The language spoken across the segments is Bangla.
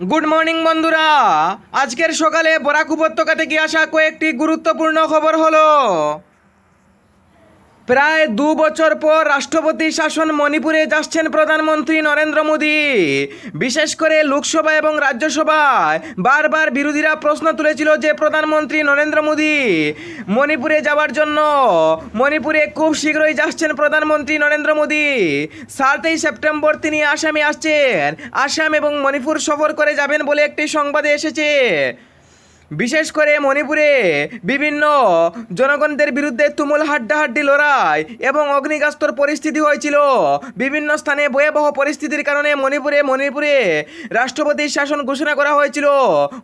গুড মর্নিং বন্ধুরা। আজকের সকালে বরাক উপত্যকা থেকে আসা কয়েকটি গুরুত্বপূর্ণ খবর হলো। প্রায় দু বছর পর রাষ্ট্রপতি শাসন মণিপুরে যাচ্ছেন প্রধানমন্ত্রী নরেন্দ্র মোদী। বিশেষ করে লোকসভা এবং রাজ্যসভায় বারবার বিরোধীরা প্রশ্ন তুলেছিল যে প্রধানমন্ত্রী নরেন্দ্র মোদী মণিপুরে যাওয়ার জন্য মণিপুরে খুব শীঘ্রই যাচ্ছেন প্রধানমন্ত্রী নরেন্দ্র মোদী। সাতই সেপ্টেম্বর তিনি আসামে আসছেন। আসাম এবং মণিপুর সফর করে যাবেন বলে একটি সংবাদে এসেছে। বিশেষ করে মণিপুরে বিভিন্ন জনগণদের বিরুদ্ধে তুমুল হাড্ডাহাড্ডি লড়াই এবং অগ্নিগাস্তর পরিস্থিতি হয়েছিল। বিভিন্ন স্থানে ভয়াবহ পরিস্থিতির কারণে মণিপুরে মণিপুরে রাষ্ট্রপতি শাসন ঘোষণা করা হয়েছিল।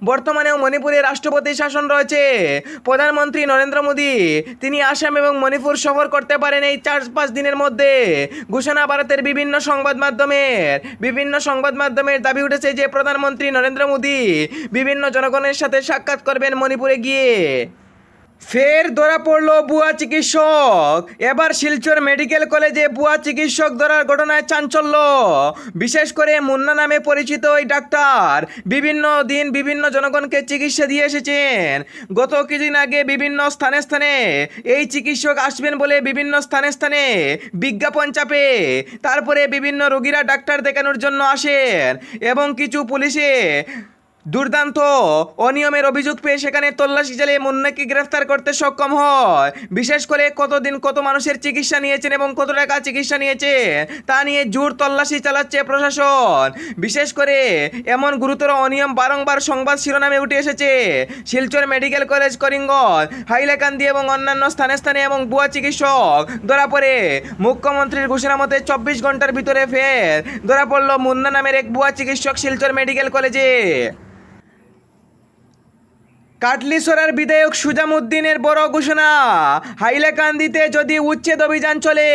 বর্তমানেও মণিপুরে রাষ্ট্রপতি শাসন রয়েছে। প্রধানমন্ত্রী নরেন্দ্র মোদী, তিনি আসাম এবং মণিপুর সফর করতে পারেন এই চার পাঁচ দিনের মধ্যে। ঘোষণা ভারতের বিভিন্ন সংবাদ মাধ্যমের, বিভিন্ন সংবাদ মাধ্যমের দাবি উঠেছে যে প্রধানমন্ত্রী নরেন্দ্র মোদী বিভিন্ন জনগণের সাথে সাক্ষাৎ করবেন মণিপুরে গিয়ে। ফের ধরা পড়ল বুয়া চিকিৎসক। এবার শিলচর মেডিকেল কলেজে বুয়া চিকিৎসক ধরার ঘটনায় চাঞ্চল্য। বিশেষ করে মুন্না নামে পরিচিত ওই ডাক্তার। বিভিন্ন দিন বিভিন্ন জনগণকে চিকিৎসা দিয়ে এসেছেন। গত কিছুদিন আগে বিভিন্ন স্থানে স্থানে এই চিকিৎসক আসবেন বলে বিভিন্ন স্থানে স্থানে বিজ্ঞাপন চাপে। তারপরে বিভিন্ন রোগীরা ডাক্তার দেখানোর জন্য আসেন এবং কিছু পুলিশে দুর্দান্ত। অনিয়মের অভিযোগ পেয়ে সেখানে তল্লাশি চালিয়ে মুন্নাকে গ্রেফতার করতে সক্ষম হয়। বিশেষ করে কতদিন কত মানুষের চিকিৎসা নিয়েছেন এবং কত টাকা চিকিৎসা নিয়েছে তা নিয়ে জোর তল্লাশি চালাচ্ছে প্রশাসন। বিশেষ করে এমন গুরুতর অনিয়ম বারংবার সংবাদ শিরোনামে উঠে এসেছে। শিলচর মেডিকেল কলেজ, করিমগঞ্জ, হাইলাকান্দি এবং অন্যান্য স্থানে স্থানে এবং বুয়া চিকিৎসক। ধরা পড়ে মুখ্যমন্ত্রীর ঘোষণা মতে চব্বিশ ঘণ্টার ভিতরে ফের ধরা পড়ল মুন্না নামের এক বুয়া চিকিৎসক শিলচর মেডিকেল কলেজে। কাটলিসরার বিধায়ক সুজামুদ্দিনের বড় ঘোষণা। হাইলাকান্দিতে যদি উচ্ছেদ অভিযান চলে,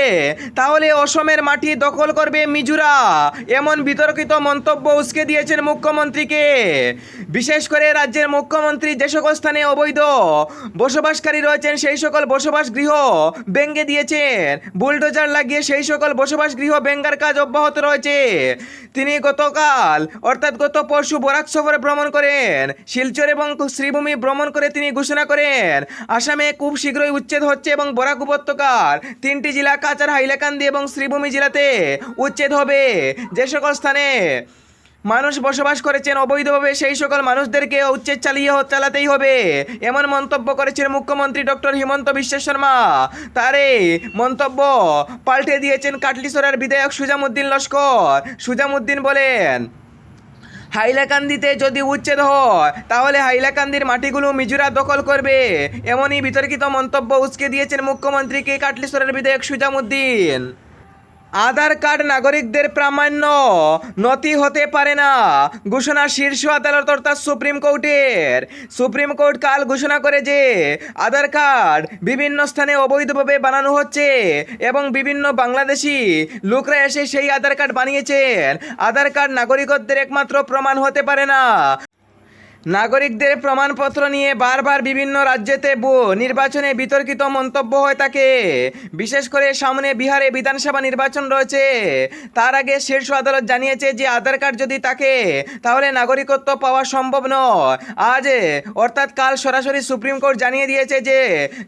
তাহলে অসমের মাটি দখল করবে মিজুরা। এমন বিতর্কিত মন্তব্য উস্কে দিয়েছেন মুখ্যমন্ত্রীকে। বিশেষ করে রাজ্যের মুখ্যমন্ত্রী যে সকল স্থানে অবৈধ বসবাসকারী রয়েছেন, সেই সকল বসবাস গৃহ ব্যঙ্গে দিয়েছেন। বুলডোজার লাগিয়ে সেই সকল বসবাস গৃহ ব্যঙ্গার কাজ অব্যাহত রয়েছে। তিনি গতকাল, অর্থাৎ গত পরশু বরাক সফরে ভ্রমণ করেন। শিলচর এবং শ্রীভূমি ভ্রমণ করে তিনি ঘোষণা করেন, আসামে খুব শীঘ্রই উচ্ছেদ হচ্ছে এবং বরাক উপত্যকার তিনটি জেলা কাচার হাইলাকান্দি এবং শ্রীভূমি জেলাতে উচ্ছেদ হবে। যে সকল স্থানে মানুষ বসবাস করেছেন, অবৈধভাবে সেই সকল মানুষদেরকে উচ্ছেদ চালিয়ে চালাতেই হবে, এমন মন্তব্য করেছেন মুখ্যমন্ত্রী ডক্টর হিমন্ত বিশ্ব শর্মা। তার এই মন্তব্য পাল্টে দিয়েছেন কাটলিসরার বিধায়ক সুজামুদ্দিন লস্কর। সুজামুদ্দিন বলেন হাইলাকান্দিতে যদি উচ্ছেদ হয়, তাহলে হাইলাকান্দির মাটিগুলো মিজুরা দখল করবে। এমনই বিতর্কিত মন্তব্য উসকে দিয়েছেন মুখ্যমন্ত্রী কে কাটলিশ্বরের বিধায়ক সুজামুদ্দিন। আধার কার্ড নাগরিকদের প্রামাণ্য। নথি হতে পারে না। ঘোষণা শীর্ষ আদালত অর্থাৎ সুপ্রিম কোর্টের। সুপ্রিম কোর্ট কাল ঘোষণা করে যে, আধার কার্ড বিভিন্ন স্থানে অবৈধভাবে বানানো হচ্ছে এবং বিভিন্ন বাংলাদেশি লোকরা এসে সেই আধার কার্ড বানিয়েছেন। আধার কার্ড নাগরিকত্বের একমাত্র প্রমাণ হতে পারে না। নাগরিকদের প্রমাণপত্র নিয়ে বারবার বিভিন্ন রাজ্যেতে নির্বাচনে বিতর্কিত মন্তব্য হয়ে থাকে বিশেষ করে সামনে বিহারে বিধানসভা নির্বাচন রয়েছে। তার আগে শীর্ষ আদালত জানিয়েছে যে আধার কার্ড যদি থাকে তাহলে নাগরিকত্ব পাওয়া সম্ভব নয়। আজ, অর্থাৎ কাল সরাসরি সুপ্রিম কোর্ট জানিয়ে দিয়েছে যে,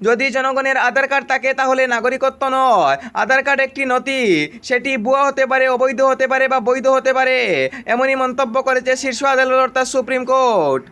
যদি জনগণের আধার কার্ড থাকে তাহলে নাগরিকত্ব নয়। আধার কার্ড একটি নথি, সেটি ভুয়া হতে পারে, অবৈধ হতে পারে বা বৈধ হতে পারে, এমনই মন্তব্য করেছে শীর্ষ আদালত অর্থাৎ সুপ্রিম কোর্ট।